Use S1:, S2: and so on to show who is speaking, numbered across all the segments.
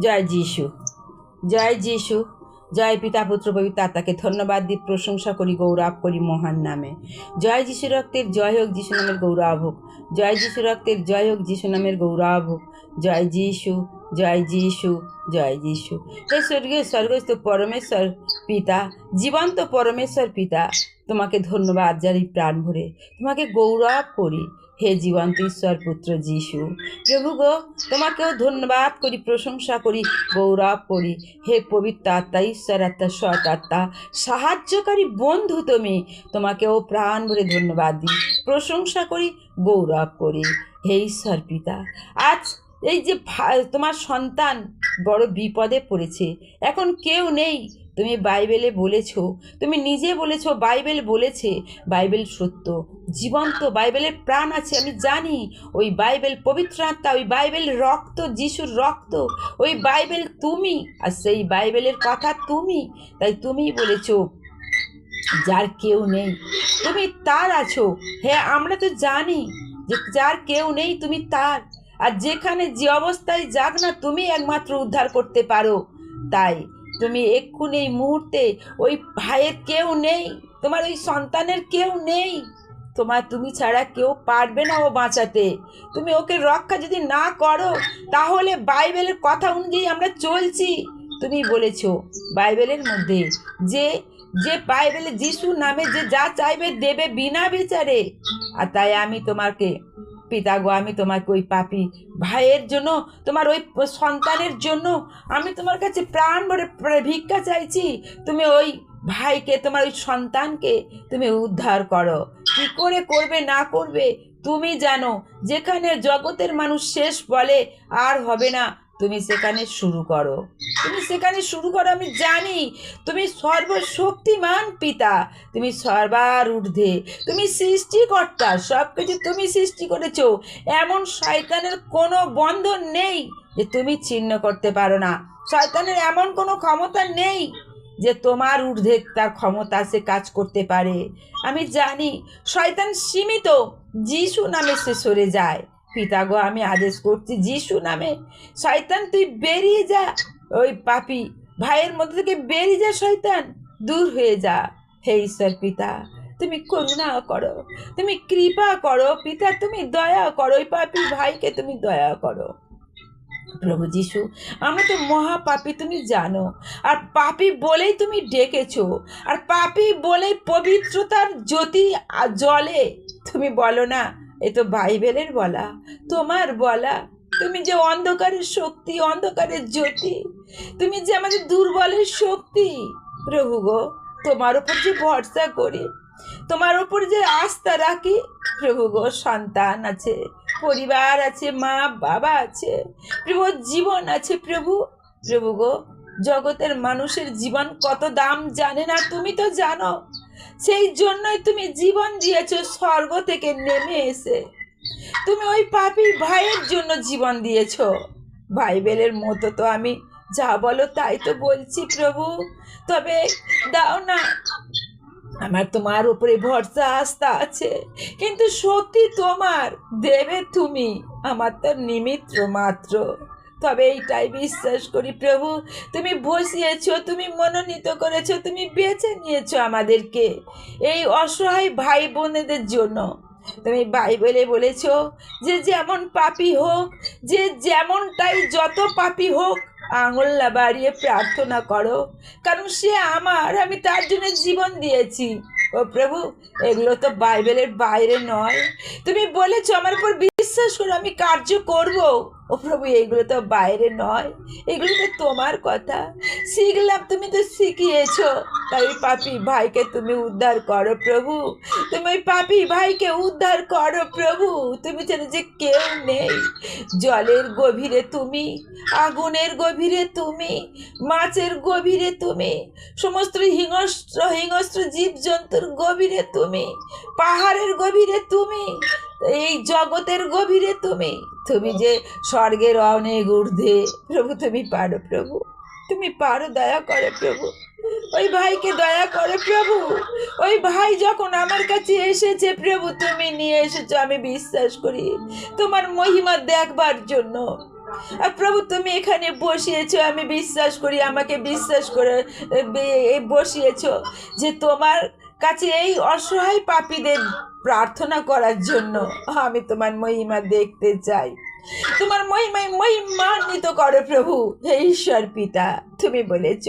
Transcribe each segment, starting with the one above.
S1: জয় যিশু। জয় যিশু। জয় পিতা, পুত্র, পবিত্র আত্মাকে ধন্যবাদ দিয়ে প্রশংসা করি, গৌরব করি মহান নামে। জয় যিশু রক্তের, জয় হোক যিশু নামের গৌরব হোক। জয় যিশু রক্তের, জয় হোক যিশু নামের গৌরব হোক। জয় যিশু জয় যিশু জয় যিশু। হে স্বর্গীয়, স্বর্গস্থ পরমেশ্বর পিতা, জীবন্ত পরমেশ্বর পিতা, তোমাকে ধন্যবাদ জানি প্রাণ ভরে। তোমাকে গৌরব করি। হে জীবন্ত ঈশ্বর পুত্র যিশু, প্রভু গো, তোমাকেও ধন্যবাদ করি, প্রশংসা করি, গৌরব করি। হে পবিত্র আত্মা, ঈশ্বর আত্মা, সৎ আত্মা, সাহায্যকারী বন্ধু তুমি। তোমাকেও প্রাণ ভরে ধন্যবাদ দিই, প্রশংসা করি, গৌরব করি। হে ঈশ্বর পিতা, আজ এই যে তোমার সন্তান বড় বিপদে পড়েছে। এখন কেউ নেই। তুমি বাইবেলে বলেছ, তুমি নিজে বলেছ, বাইবেল বলেছে, বাইবেল সত্য। জীবন্ত বাইবেলের প্রাণ আছে, আমি জানি। ওই বাইবেল পবিত্র আত্মা, ওই বাইবেল রক্ত, যিশুর রক্ত। ওই বাইবেল তুমি, আর সেই বাইবেলের কথা তুমি। তাই তুমি বলেছ, যার কেউ নেই, তুমি তার আছো। হ্যাঁ আমরা তো জানি যে যার কেউ নেই, তুমি তার। আর যেখানে যে অবস্থায় যাক না, তুমি একমাত্র উদ্ধার করতে পারো। তাই তুমি এক্ষুনি এই মুহূর্তে ওই ভাইয়ের কেউ নেই, তোমার ওই সন্তানের কেউ নেই। তোমার তুমি ছাড়া কেউ পারবে না ও বাঁচাতে। তুমি ওকে রক্ষা যদি না করো, তাহলে বাইবেলের কথা অনুযায়ী আমরা চলছি। তুমি বলেছ বাইবেলের মধ্যে যে যে বাইবেলে যিশু নামে যে যা চাইবে দেবে বিনা বিচারে। আর তাই আমি তোমাকে পিতা গো, আমি তোমাকে ওই পাপি ভাইয়ের জন্য, তোমার ওই সন্তানের জন্য, আমি তোমার কাছে প্রাণ ভরে ভিক্ষা চাইছি। তুমি ওই ভাইকে, তোমার ওই সন্তানকে তুমি উদ্ধার করো। কি করে করবে, না করবে, তুমি জানো। যেখানে জগতের মানুষ শেষ বলে, আর হবে না। তুমি সেখানে শুরু করো। তুমি সেখানে শুরু করো, আমি জানি। তুমি সর্বশক্তিমান পিতা। তুমি সর্বার ঊর্ধ্বে তুমি সৃষ্টিকর্তা। সব কিছু তুমি সৃষ্টি করেছ। এমন শয়তানের কোনো বন্ধন নেই যে তুমি ছিন্ন করতে পারো না। শয়তানের এমন কোনো ক্ষমতা নেই যে তোমার ঊর্ধ্বে তার ক্ষমতা সে কাজ করতে পারে। আমি জানি, শয়তান সীমিত, যিশু নামে সে সরে যায়। পিতাগো আমি আদেশ করছি, যিশু নামে। শয়তান, তুই বেরিয়ে যা। ওই পাপি, ভাইয়ের মধ্যে থেকে বেরিয়ে যা, শয়তান। দূর হয়ে যা। হে ঈশ্বর পিতা, তুমি করুণা করো। তুমি কৃপা করো পিতা, তুমি দয়া করো। ওই পাপি ভাইকে তুমি দয়া করো। প্রভু যিশু আমরা তো মহাপাপি, তুমি জানো। আর পাপি বলেই তুমি ডেকেছো। আর পাপি বলেই পবিত্রতার জ্যোতি জলে তুমি বলো না এ তো বাইবেলের বলা, তোমার বলা। তুমি যে অন্ধকারের শক্তি, অন্ধকারের জ্যোতি, তুমি যে আমাদের দুর্বলের শক্তি, প্রভু গো, তোমার উপর যে ভরসা করি, তোমার উপর যে আস্থা রাখি, প্রভু গো, সন্তান আছে, পরিবার আছে, মা, বাবা আছে, প্রভু জীবন আছে, প্রভু প্রভু গো, জগতের মানুষের জীবন কত দাম জানে না তুমি তো জানো। সেই জন্যই তুমি জীবন দিয়েছ স্বর্গ থেকে নেমে এসে। তুমি ওই পাপি ভাইয়ের জন্য জীবন দিয়েছ। বাইবেলের মতো তো আমি যা বলো তাই তো বলছি প্রভু। তবে দাও না, আমার তোমার উপরে ভরসা, আস্থা আছে। কিন্তু শক্তি তোমার দেবে তুমি, আমার তো নিমিত্র মাত্র। তবে এইটাই বিশ্বাস করি প্রভু, তুমি বসিয়েছ, তুমি মনোনীত করেছ, তুমি বেছে নিয়েছো আমাদেরকে এই অসহায় ভাই বোনেদের জন্য। তুমি বাইবেলে বলেছ যে যেমন পাপি হোক, যে যেমনটাই যত পাপি হোক আঙুল্লা বাড়িয়ে প্রার্থনা করো, কারণ সে আমার, আমি তার জন্য জীবন দিয়েছি। ও প্রভু, এগুলো তো বাইবেলের বাইরে নয়। তুমি বলেছ আমার উপর বিশ্বাস করো, আমি কার্য করব। ও প্রভু এইগুলো তো বাইরে নয়। এগুলো তো তোমার কথা। শিখলাম, তুমি তো শিখিয়েছো। তাই পাপি ভাইকে তুমি উদ্ধার করো প্রভু। তুমি ওই পাপি ভাইকে উদ্ধার করো প্রভু। তুমি জানো যে কেউ নেই। জলের গভীরে তুমি, আগুনের গভীরে তুমি, মাছের গভীরে তুমি, সমস্ত হিংস্র হিংস্র জীবজন্তুর গভীরে তুমি, পাহাড়ের গভীরে তুমি, এই জগতের গভীরে তুমি তুমি যে স্বর্গের অনেক ঊর্ধ্বে, প্রভু তুমি পারো প্রভু, তুমি পারো, দয়া করে প্রভু। ওই ভাইকে দয়া করে প্রভু, ওই ভাই যখন আমার কাছে এসেছে, প্রভু তুমি নিয়ে এসেছ, আমি বিশ্বাস করি তোমার মহিমা দেখবার জন্য। আর প্রভু তুমি এখানে বসিয়েছো, আমি বিশ্বাস করি, আমাকে বিশ্বাস করে বসিয়েছো যে তোমার কাছে এই অসহায় পাপীদের প্রার্থনা করার জন্য আমি তোমার মহিমা দেখতে চাই। তোমার মহিমায় মহিমান্বিত করো প্রভু। হে ঈশ্বর পিতা, তুমি বলেছ,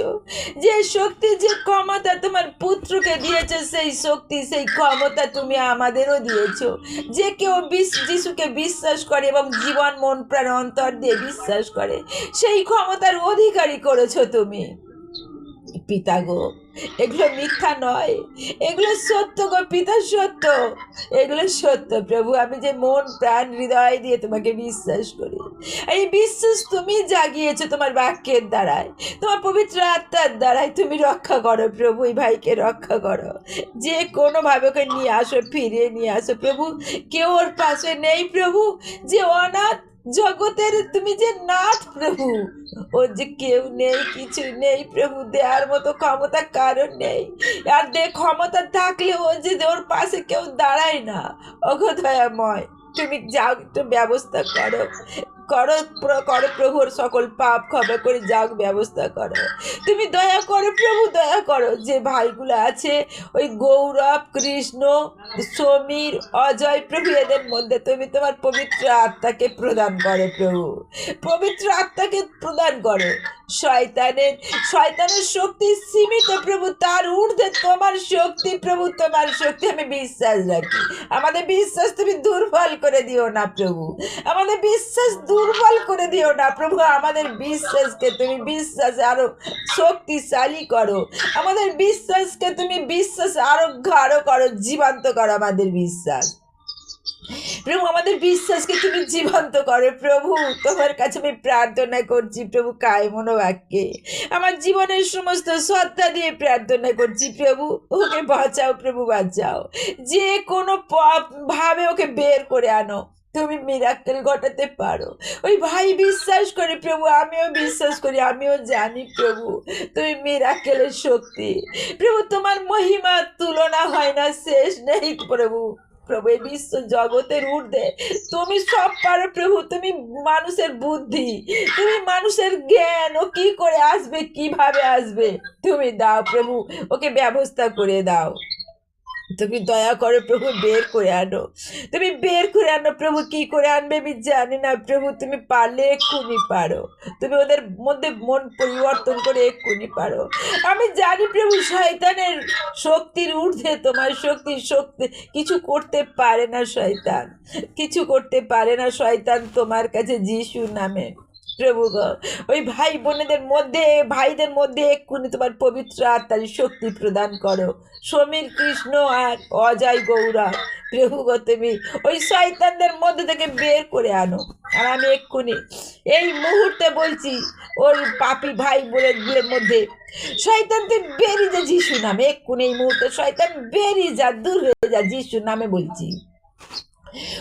S1: যে শক্তি, যে ক্ষমতা তোমার পুত্রকে দিয়েছ, সেই শক্তি, সেই ক্ষমতা তুমি আমাদেরও দিয়েছ। যে কেউ বিশ- যিশুকে বিশ্বাস করে এবং জীবন, মন, প্রাণ, অন্তর দিয়ে বিশ্বাস করে, সেই ক্ষমতার অধিকারী করেছ তুমি। পিতা গো এগুলো মিথ্যা নয়। এগুলো সত্য গো, পিতা সত্য। এগুলো সত্য, প্রভু। আমি যে মন, প্রাণ, হৃদয় দিয়ে তোমাকে বিশ্বাস করি। এই বিশ্বাস তুমি জাগিয়েছো তোমার বাক্যের দ্বারায়। তোমার পবিত্র আত্মার দ্বারাই তুমি রক্ষা করো, প্রভু। এই ভাইকে রক্ষা করো। যে কোনোভাবে ওকে নিয়ে আসো, ফিরিয়ে নিয়ে আসো, প্রভু। কেউ ওর পাশে নেই, প্রভু। যে অনাথ জগতের তুমি যে নাথ প্রভু, ও যে কেউ নেই কিছু নেই প্রভু দেওয়ার মতো ক্ষমতা কারণ নেই। আর দে ক্ষমতা থাকলে ও যে ওর পাশে কেউ দাঁড়ায় না। অগদয়াময় তুমি যাও, একটু ব্যবস্থা করো। করো কর প্রভুর সকল পাপ ক্ষমা করে যাক ব্যবস্থা করো। তুমি দয়া করো, প্রভু দয়া করো। যে ভাইগুলো আছে, ওই গৌরব, কৃষ্ণ, সমীর, অজয় প্রভু, এদের মধ্যে তুমি তোমার পবিত্র আত্মাকে প্রদান করো প্রভু। পবিত্র আত্মাকে প্রদান করো। শয়তানের শয়তানের শক্তি সীমিত প্রভু, তার ঊর্ধ্বে তোমার শক্তি প্রভু, তোমার শক্তি, আমি বিশ্বাস রাখি। আমাদের বিশ্বাস তুমি দুর্বল করে দিও না প্রভু। আমাদের বিশ্বাস দুর্বল করে দিও না প্রভু। আমাদের বিশ্বাসকে তুমি বিশ্বাস আরও শক্তিশালী করো। আমাদের বিশ্বাসকে তুমি বিশ্বাস আরও গাঢ় করো, জীবন্ত করো আমাদের বিশ্বাস। প্রভু, আমাদের বিশ্বাসকে তুমি জীবন্ত করো প্রভু। তোমার কাছে আমি প্রার্থনা করছি প্রভু কায় মনোবাক্যে আমার জীবনের সমস্ত সত্তা দিয়ে প্রার্থনা করছি প্রভু, ওকে বাঁচাও প্রভু, বাঁচাও। যে কোনো ভাবে ওকে বের করে আনো। তুমি মিরাক্কেল ঘটাতে পারো। ওই ভাই বিশ্বাস করে প্রভু, আমিও বিশ্বাস করি, আমিও জানি প্রভু, তুমি মিরাক্কেলের শক্তি। প্রভু, তোমার মহিমার তুলনা হয় না, শেষ নেই প্রভু। প্রভু, এই বিশ্ব জগতের ঊর্ধ্বে। তুমি সব পারো প্রভু, তুমি মানুষের বুদ্ধি, তুমি মানুষের জ্ঞান। ও কি করে আসবে, কীভাবে আসবে? তুমি দাও প্রভু, ওকে ব্যবস্থা করে দাও। তুমি দয়া করে প্রভু বের করে আনো। তুমি বের করে আনো, প্রভু কি করে আনবে আমি জানি না। প্রভু, তুমি পারলে এক্ষুনি পারো। তুমি ওদের মধ্যে মন পরিবর্তন করে এক্ষুনি পারো। আমি জানি প্রভু, শয়তানের শক্তির ঊর্ধ্বে তোমার শক্তি শক্তি কিছু করতে পারে না শয়তান। কিছু করতে পারে না শয়তান তোমার কাছে যিশু নামে। ওই ভাই বোনেদের মধ্যে, ভাইদের মধ্যে এক্ষুনি তোমার পবিত্র আত্মার শক্তি প্রদান করো। সমীর কৃষ্ণ আর অজয় গৌরব প্রভু গো তুমি ওই শয়তানদের মধ্যে থেকে বের করে আনো। আর আমি এক্ষুনি এই মুহূর্তে বলছি ওর পাপি ভাই বোনের মধ্যে, শয়তান তুই বেরিয়ে যা, যিশু নামে। এক্ষুনি এই মুহূর্তে শয়তান বেরিয়ে যা, দূর হয়ে যা, যিশু নামে বলছি।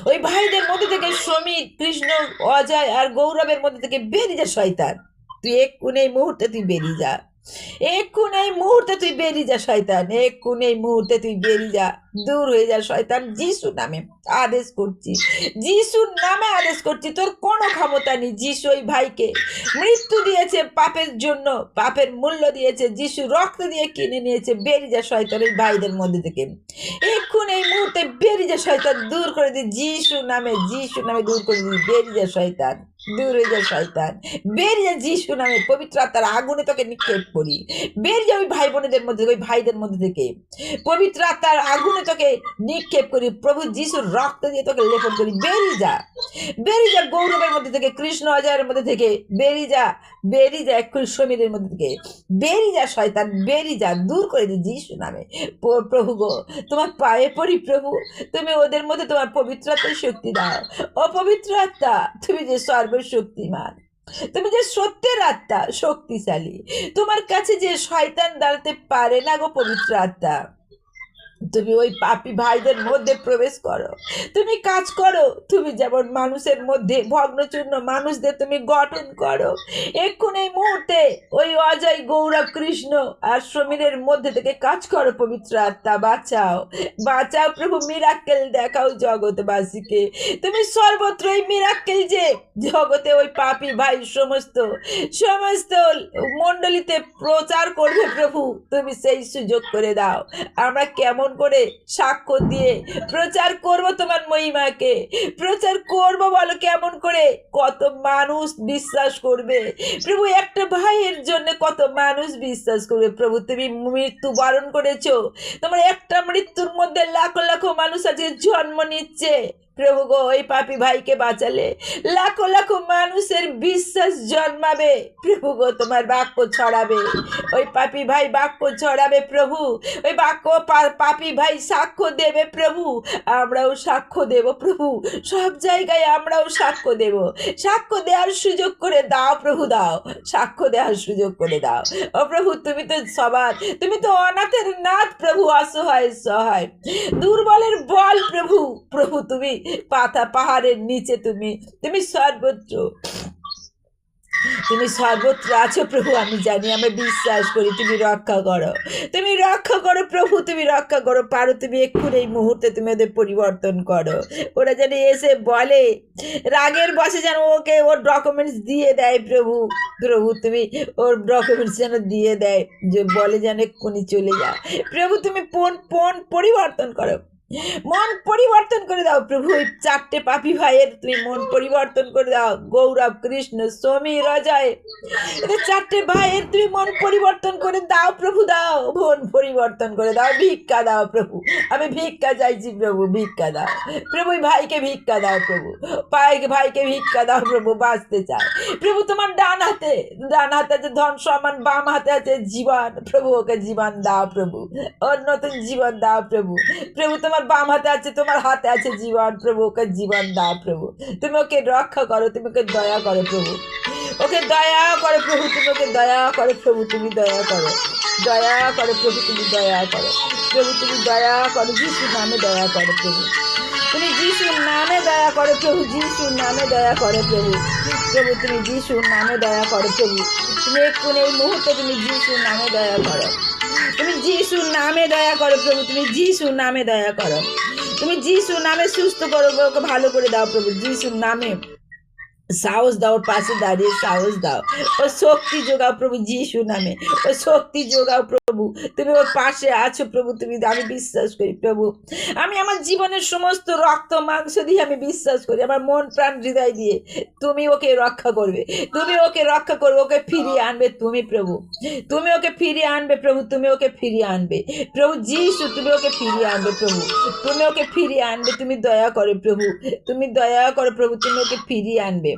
S1: ওই ভাইদের মধ্যে থেকে সমীর কৃষ্ণ, অজয় আর গৌরবের মধ্যে থেকে বেরিয়ে যা, শয়তান। তুই এক্ষুনি এই মুহূর্তে তুই বেরিয়ে যা। এক্ষুন এই মুহূর্তে তুই বেরিয়ে যা, শয়তান। এক্ষুন এই মুহূর্তে তুই বেরিয়ে যা। দূর হয়ে যা শয়তান। যিশু নামে আদেশ করছি। যিশুর নামে আদেশ করছি, তোর কোনো ক্ষমতা নেই। যিশু ওই ভাইকে মৃত্যু দিয়েছে পাপের জন্য, পাপের মূল্য দিয়েছে। যিশু রক্ত দিয়ে কিনে নিয়েছে, বেরিয়ে যা শয়তান ওই ভাইদের মধ্যে থেকে। এক্ষুন এই মুহূর্তে বেরিয়ে যা শয়তান, দূর করে দিই যিশু নামে যিশু নামে দূর করে দি। বেরিয়ে যা শয়তান, দূর যা শয়তান। বেরিয়ে যিশু নামে, পবিত্র আত্মার আগুনে তোকে নিক্ষেপ করি। বেরিয়ে ওই ভাই বোনেদের মধ্যে ওই ভাইদের মধ্যে থেকে। পবিত্র আত্মার আগুনে তোকে নিক্ষেপ করি, প্রভু যিশুর রক্ত দিয়ে তোকে লেপন করি। বেরিয়ে যা বেরিয়ে যা, গৌরবের মধ্যে থেকে, কৃষ্ণ অজয়ের মধ্যে থেকে বেরিয়ে যা বেরিয়ে যা, এক্ষুনি সমীরের মধ্যে থেকে। বেরিয়ে যা, শয়তান বেরিয়ে যা, দূর করে দি যিশু নামে। প্রভু গো, তোমার পায়ে পড়ি প্রভু, তুমি ওদের মধ্যে তোমার পবিত্র শক্তি দাও। অপবিত্র পবিত্র আত্মা, তুমি যে সর্বশক্তিমান, তুমি যে সত্যের আত্মা, শক্তিশালী। তোমার কাছে যে শয়তান দাঁড়াতে পারে না গো পবিত্র আত্মা তুমি ওই পাপি ভাইদের মধ্যে প্রবেশ করো। তুমি কাজ করো। তুমি যেমন মানুষের মধ্যে ভগ্নচূর্ণ মানুষদের তুমি গঠন করো। এক্ষুন এই মুহূর্তে ওই অজয়, গৌরব, কৃষ্ণ আর সমীরের মধ্যে থেকে কাজ করো, পবিত্র আত্মা, বাঁচাও। বাঁচাও প্রভু মিরাক্কেল দেখাও জগৎবাসীকে। তুমি সর্বত্রই মিরাক্কেল যে জগতে ওই পাপি ভাই সমস্ত সমস্ত মণ্ডলীতে প্রচার করবে প্রভু, তুমি সেই সুযোগ করে দাও। আমরা কেমন করে সাক্ষ্য দিয়ে প্রচার করব তোমার মহিমাকে। প্রচার করব বলো কেমন করে? কত মানুষ বিশ্বাস করবে? প্রভু, একটা ভাইয়ের জন্য কত মানুষ বিশ্বাস করবে? প্রভু, তুমি মৃত্যু বরণ করেছ। তোমার একটা মৃত্যুর মধ্যে লাখ লাখ মানুষ আজকে জন্ম নিচ্ছে। প্রভু গো, ওই পাপি ভাইকে বাঁচালে লাখো লাখো মানুষের বিশ্বাস জন্মাবে। প্রভু গো, তোমার বাক্য ছড়াবে। ওই পাপি ভাই বাক্য ছড়াবে প্রভু। ওই বাক্য পাপি ভাই সাক্ষ্য দেবে প্রভু। আমরাও সাক্ষ্য দেব প্রভু। সব জায়গায় আমরাও সাক্ষ্য দেব। সাক্ষ্য দেওয়ার সুযোগ করে দাও প্রভু, দাও। সাক্ষ্য দেওয়ার সুযোগ করে দাও। ও প্রভু, তুমি তো সবার, তুমি তো অনাথের নাথ প্রভু, অসহায়, সহায়। দুর্বলের বল প্রভু। প্রভু, তুমি পাতা পাহাড়ের নিচে তুমি তুমি সর্বত্র তুমি সর্বত্র আছো প্রভু, আমি জানি আমি বিশ্বাস করি, তুমি রক্ষা করো। তুমি রক্ষা করো প্রভু, তুমি রক্ষা করো, পারো, তুমি এক্ষুনি এই মুহূর্তে তুমি ওদের পরিবর্তন করো। ওরা যেন এসে বলে, রাগের বসে যেন ওকে ওর ডকুমেন্টস দিয়ে দেয় প্রভু প্রভু, তুমি ওর ডকুমেন্টস যেন দিয়ে দেয়, যে বলে যেন এক্ষুনি চলে যায়। প্রভু, তুমি পন পন পরিবর্তন করো। মন পরিবর্তন করে দাও, প্রভু। চারটে পাপি ভাইয়ের তুমি মন পরিবর্তন করে দাও। গৌরব, কৃষ্ণ সমীর অজয় এদের চারটে ভাইয়ের তুমি মন পরিবর্তন করে দাও, প্রভু, দাও। মন পরিবর্তন করে দাও, ভিক্ষা দাও, প্রভু। আমি ভিক্ষা চাইছি, প্রভু, ভিক্ষা দাও। প্রভু ভাইকে ভিক্ষা দাও, প্রভু। পাইকে ভাইকে ভিক্ষা দাও, প্রভু, বাঁচতে চায়। প্রভু, তোমার ডান হাতে ডান হাতে আছে ধন সম্মান, বাম হাতে আছে জীবন। প্রভু, ওকে জীবন দাও, প্রভু। ওর নতুন জীবন দাও, প্রভু। প্রভু, তোমার বাম হাতে আছে, তোমার হাতে আছে জীবন প্রভু, ওকে জীবন দাও প্রভু। তুমি ওকে রক্ষা করো, তুমি ওকে দয়া করো প্রভু। ওকে দয়া করো প্রভু, তুমি ওকে দয়া করো প্রভু, তুমি দয়া করো। দয়া করো প্রভু, তুমি দয়া করো। প্রভু, তুমি দয়া করো যিশুর নামে দয়া করো প্রভু। তুমি যিশুর নামে দয়া করো প্রভু, যিশুর নামে দয়া করো প্রভু। প্রভু, তুমি যিশুর নামে দয়া করো প্রভু। তুমি এক্ষুনি এই মুহূর্তে তুমি যিশুর নামে দয়া করো। তুমি যিশুর নামে দয়া করো প্রভু, তুমি যিশুর নামে দয়া করো। তুমি যিশুর নামে সুস্থ করো ওকে ভালো করে দাও প্রভু, যিশুর নামে। সাহস দাও, পাশে দাঁড়িয়ে সাহস দাও। ও শক্তি যোগাও প্রভু, যিশু নামে। ও শক্তি যোগাও প্রভু। তুমি ওর পাশে আছো প্রভু, তুমি, আমি বিশ্বাস করি প্রভু। আমি আমার জীবনের সমস্ত রক্ত, মাংস দিয়ে আমি বিশ্বাস করি। আমার মন, প্রাণ, হৃদয় দিয়ে তুমি ওকে রক্ষা করবে। তুমি ওকে রক্ষা করবে, ওকে ফিরিয়ে আনবে তুমি প্রভু। তুমি ওকে ফিরিয়ে আনবে প্রভু, তুমি ওকে ফিরিয়ে আনবে। প্রভু যিশু, তুমি ওকে ফিরিয়ে আনবে প্রভু। তুমি ওকে ফিরিয়ে আনবে, তুমি দয়া করো প্রভু। তুমি দয়া করো প্রভু, তুমি ওকে ফিরিয়ে আনবে।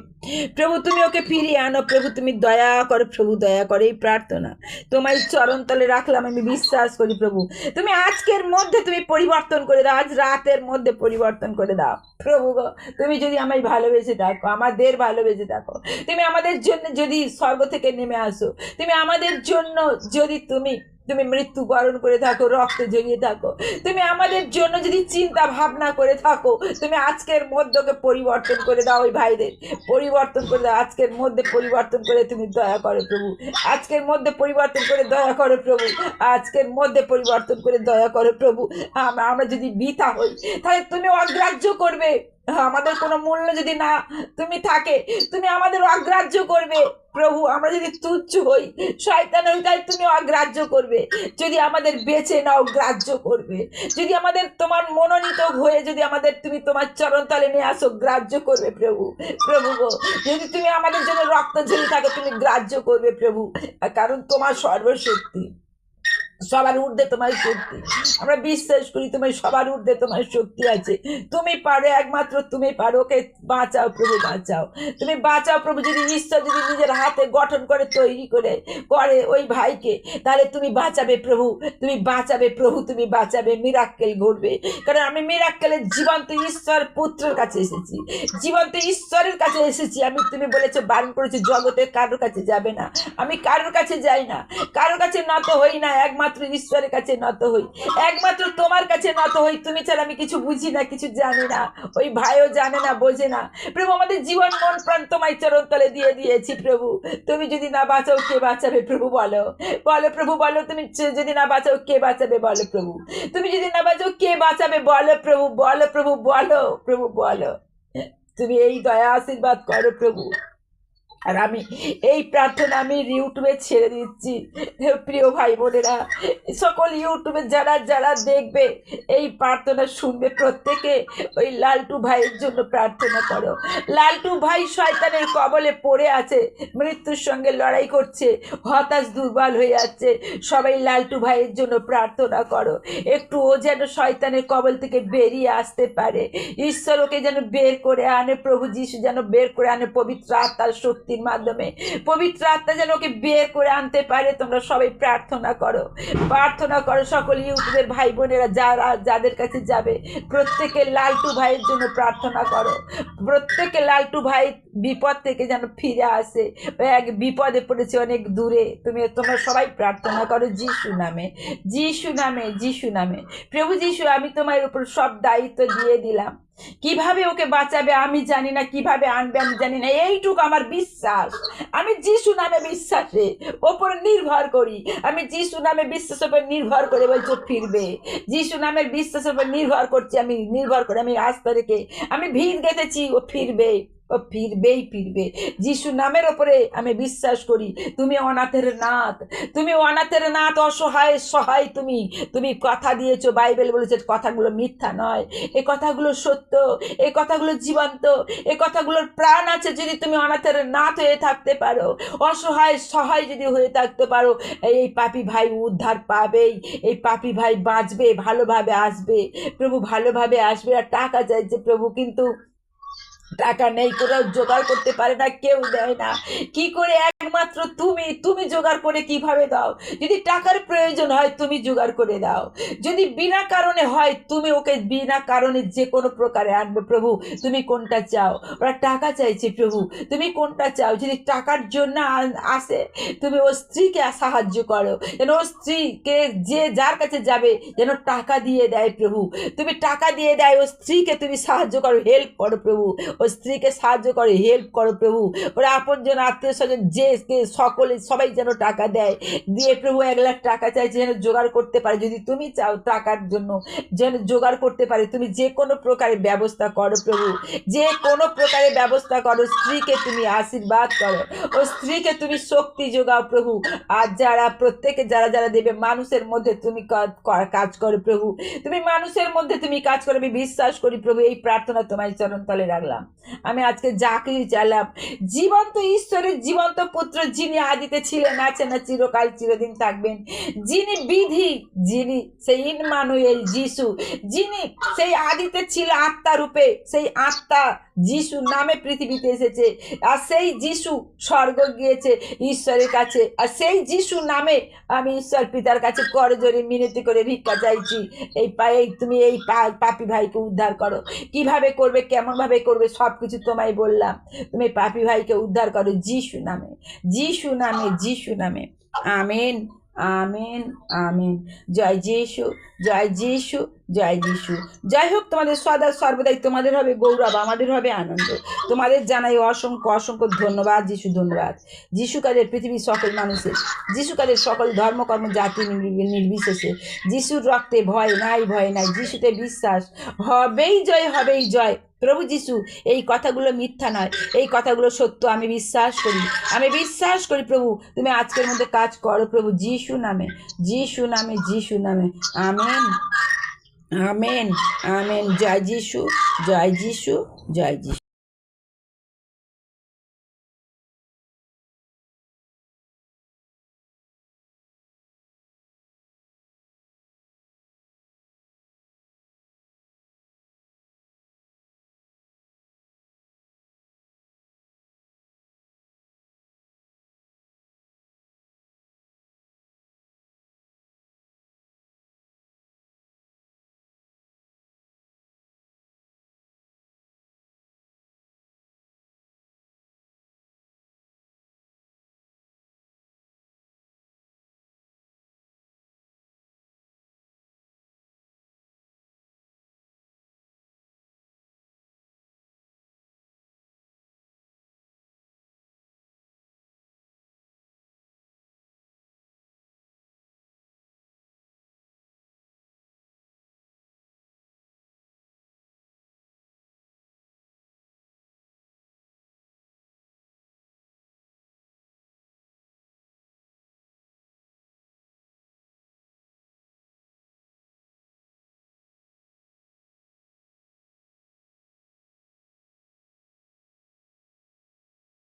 S1: প্রভু, তুমি ওকে ফিরিয়ে আনো। প্রভু, তুমি দয়া করো, প্রভু, দয়া করে, এই প্রার্থনা তোমার চরণ তলে রাখলাম আমি, বিশ্বাস করি প্রভু। তুমি আজকের মধ্যে তুমি পরিবর্তন করে দাও, আজ রাতের মধ্যে পরিবর্তন করে দাও। প্রভু গো, তুমি যদি আমায় ভালোবেসে থাকো, আমাদের ভালোবেসে থাকো, তুমি আমাদের জন্য যদি স্বর্গ থেকে নেমে আসো, তুমি আমাদের জন্য যদি তুমি তুমি মৃত্যু বরণ করে থাকো, রক্ত জড়িয়ে থাকো। তুমি আমাদের জন্য যদি চিন্তা ভাবনা করে থাকো, তুমি আজকের মধ্যকে পরিবর্তন করে দাও ওই ভাইদের। পরিবর্তন করে দাও, আজকের মধ্যে পরিবর্তন করে তুমি দয়া করো প্রভু। আজকের মধ্যে পরিবর্তন করে দয়া করো প্রভু। আজকের মধ্যে পরিবর্তন করে দয়া করো প্রভু। আমরা যদি বৃথা হই, তাহলে তুমি অগ্রাহ্য করবে। আমাদের কোনো মূল্য যদি না তুমি থাকে, তুমি আমাদের অগ্রাহ্য করবে। প্রভু, আমরা যদি তুচ্ছ হই শয়তান ওই তাই তুমি অগ্রাহ্য করবে। যদি আমাদের বেছে নাও, গ্রাহ্য করবে। যদি আমাদের তোমার মনোনীত হয়ে যদি আমাদের তুমি তোমার চরণতলে নিয়ে আসো, গ্রাহ্য করবে প্রভু। প্রভু গো, যদি তুমি আমাদের জন্য রক্ত ঝেলে থাকো, তুমি গ্রাহ্য করবে প্রভু। কারণ তোমার সর্বশক্তি। সবার ঊর্ধ্বে তোমার শক্তি। আমরা বিশ্বাস করি তোমার সবার ঊর্ধ্বে তোমার শক্তি আছে। তুমি পারো, একমাত্র তুমি পারো। ওকে বাঁচাও প্রভু, বাঁচাও। তুমি বাঁচাও প্রভু, যদি ঈশ্বর যদি নিজের হাতে গঠন করে, তৈরি করে করে ওই ভাইকে, তাহলে তুমি বাঁচাবে প্রভু। তুমি বাঁচাবে প্রভু, তুমি বাঁচাবে। মিরাক্কেল ঘটবে। কারণ আমি মিরাক্কেলের জীবন্ত ঈশ্বর পুত্রের কাছে এসেছি। জীবন্ত ঈশ্বরের কাছে এসেছি। আমি, তুমি বলেছ, বারণ করেছ, জগতে কারোর কাছে যাবে না। আমি কারোর কাছে যাই না। কারোর কাছে নত হই না। একমাত্র একমাত্র ঈশ্বরের কাছে নত হই। একমাত্র তোমার কাছে নত হই। তুমি ছাড়া আমি কিছু বুঝি না, কিছু জানি না। ওই ভাইও জানে না, বোঝে না। প্রভু, আমাদের জীবন, মন, প্রাণ তোমায় চরণ তলে দিয়ে দিয়েছি, প্রভু। তুমি যদি না বাঁচাও, কে বাঁচাবে, প্রভু বলো। বলো, প্রভু, বলো। তুমি যদি না বাঁচাও, কে বাঁচাবে, বলো, প্রভু। তুমি যদি না বাঁচাও, কে বাঁচাবে, বলো, প্রভু। বলো প্রভু বলো প্রভু, বলো। তুমি এই দয়া আশীর্বাদ করো, প্রভু। আর আমি এই প্রার্থনা আমি ইউটিউবে ছেড়ে দিচ্ছি। প্রিয় ভাই বোনেরা, সকল ইউটিউবে যারা যারা দেখবে এই প্রার্থনা শুনবে, প্রত্যেকে ওই লালটু ভাইয়ের জন্য প্রার্থনা করো। লালটু ভাই শয়তানের কবলে পড়ে আছে, মৃত্যুর সঙ্গে লড়াই করছে, হতাশ দুর্বল হয়ে যাচ্ছে। সবাই লালটু ভাইয়ের জন্য প্রার্থনা করো। একটু ও যেন শয়তানের কবল থেকে বেরিয়ে আসতে পারে। ঈশ্বর ওকে যেন বের করে আনে, প্রভু যিশু যেন বের করে আনে পবিত্র আত্মার শক্তির মাধ্যমে পবিত্র আত্মা যেন ওকে বের করে আনতে পারে, তোমরা সবাই প্রার্থনা করো। প্রার্থনা করো সকল ইউটিউবের ভাই বোনেরা, যারা যাদের কাছে যাবে, প্রত্যেকে লালটু ভাইয়ের জন্য প্রার্থনা করো। প্রত্যেকে লালটু ভাই বিপদ থেকে যেন ফিরে আসে। এক বিপদে পড়েছে অনেক দূরে, তুমি, তোমরা সবাই প্রার্থনা করো যিশু নামে। যিশু নামে যিশু নামে। প্রভু যিশু, আমি তোমার উপর সব দায়িত্ব দিয়ে দিলাম। কীভাবে ওকে বাঁচাবে আমি জানি না, কীভাবে আনবে আমি জানি না। এইটুকু আমার বিশ্বাস। আমি যিশু নামে বিশ্বাসে, ওপর নির্ভর করি। আমি যিশু নামে বিশ্বাসের ওপর নির্ভর করে বলছো ফিরবে। যিশু নামের বিশ্বাসের ওপর নির্ভর করছি আমি, নির্ভর করে আমি আস্থা রেখে, আমি ভিড় গেঁথেছি, ও ফিরবে। ও ফিরবেই, ফিরবে। যিশু নামের ওপরে আমি বিশ্বাস করি, তুমি অনাথের নাথ, তুমি অনাথের নাথ, অসহায়, সহায় তুমি। তুমি কথা দিয়েছ, বাইবেল বলেছে, কথাগুলো মিথ্যা নয়। এ কথাগুলো সত্য, এ কথাগুলো জীবন্ত, এ কথাগুলোর প্রাণ আছে যদি তুমি অনাথের নাথ হয়ে থাকতে পারো। অসহায়, সহায় যদি হয়ে থাকতে পারো, এই পাপি ভাই উদ্ধার পাবেই, এই পাপি ভাই বাঁচবে, ভালোভাবে আসবে। প্রভু ভালোভাবে আসবে আর টাকা চাইছে প্রভু, কিন্তু টাকা নেই কোথাও জোগাড় করতে পারে না কেউ দেয় না। কি করে একমাত্র তুমি তুমি জোগাড় করে কীভাবে দাও? যদি টাকার প্রয়োজন হয়, তুমি জোগাড় করে দাও। যদি বিনা কারণে হয়, তুমি ওকে বিনা কারণে যে কোনো প্রকারে আনবে। প্রভু, তুমি কোনটা চাও? ওরা টাকা চাইছে, প্রভু, তুমি কোনটা চাও? যদি টাকার জন্য আসে, তুমি ও স্ত্রীকে সাহায্য করো। যেন ও স্ত্রীকে যে যার কাছে যাবে, যেন টাকা দিয়ে দেয়, প্রভু। তুমি টাকা দিয়ে দেয় ও স্ত্রীকে তুমি সাহায্য করো, হেল্প করো, প্রভু। ও স্ত্রীকে সাহায্য করো, হেল্প করো, প্রভু। ওরা আপনজন আত্মীয় স্বজন যে সকলে সবাই যেন টাকা দেয়। দিয়ে প্রভু এক লাখ টাকা চাইছে যেন জোগাড় করতে পারে। যদি তুমি চাও টাকার জন্য যেন জোগাড় করতে পারে, তুমি যে কোনো প্রকারে ব্যবস্থা করো প্রভু। যে কোনো প্রকারে ব্যবস্থা করো। স্ত্রীকে তুমি আশীর্বাদ করো। ও স্ত্রীকে তুমি শক্তি যোগাও প্রভু। আর যারা প্রত্যেকে যারা যারা দেবে, মানুষের মধ্যে তুমি কাজ করো প্রভু। তুমি মানুষের মধ্যে তুমি কাজ করো, আমি বিশ্বাস করি প্রভু, এই প্রার্থনা তোমার চরণ তলে রাখলাম। আমি আজকে যা কিছু চাইলাম, জীবন্ত ঈশ্বরের জীবন্ত পুত্র যিনি আদিতে ছিলেন আছেন না চিরকাল চিরদিন থাকবেন। যিনি বিধি, যিনি সেই ইনমানুয়েল যিশু, যিনি সেই আদিতে ছিল আত্মা রূপে সেই আত্মা যিশু নামে পৃথিবীতে এসেছে, আর সেই যিশু স্বর্গ গিয়েছে ঈশ্বরের কাছে, আর সেই যিশু নামে আমি ঈশ্বর পিতার কাছে করজোরে মিনতি করে ভিক্ষা চাইছি। এই পায়ে তুমি এই পাপি ভাইকে উদ্ধার করো। কীভাবে করবে, কেমনভাবে করবে সব কিছু তোমায় বললাম। তুমি পাপি ভাইকে উদ্ধার করো যিশু নামে যিশু নামে যিশু নামে। আমেন। Amen amen. জয় যিশু জয় যিশু জয় যিশু। যাই হোক তোমাদের সদা সর্বদাই তোমাদের হবে গৌরব, আমাদের হবে আনন্দ। তোমাদের জানাই অসংখ্য অসংখ্য ধন্যবাদ, যিশু ধন্যবাদ। যিশু কাজের পৃথিবীর সকল মানুষের, যিশু কাজের সকল ধর্মকর্ম, জাতি নির্বি- নির্বিশেষে। যিশুর রক্তে ভয় নাই ভয় নাই, যিশুতে বিশ্বাস হবেই জয় হবেই জয়। প্রভু যিশু, এই কথাগুলো মিথ্যা নয়। এই কথাগুলো সত্য, আমি বিশ্বাস করি। আমি বিশ্বাস করি প্রভু, তুমি আজকের মধ্যে কাজ করো প্রভু যিশু নামে। যিশু নামে যিশু নামে। আমেন। আমেন। আমেন। জয় যিশু জয় যিশু জয় যিশু।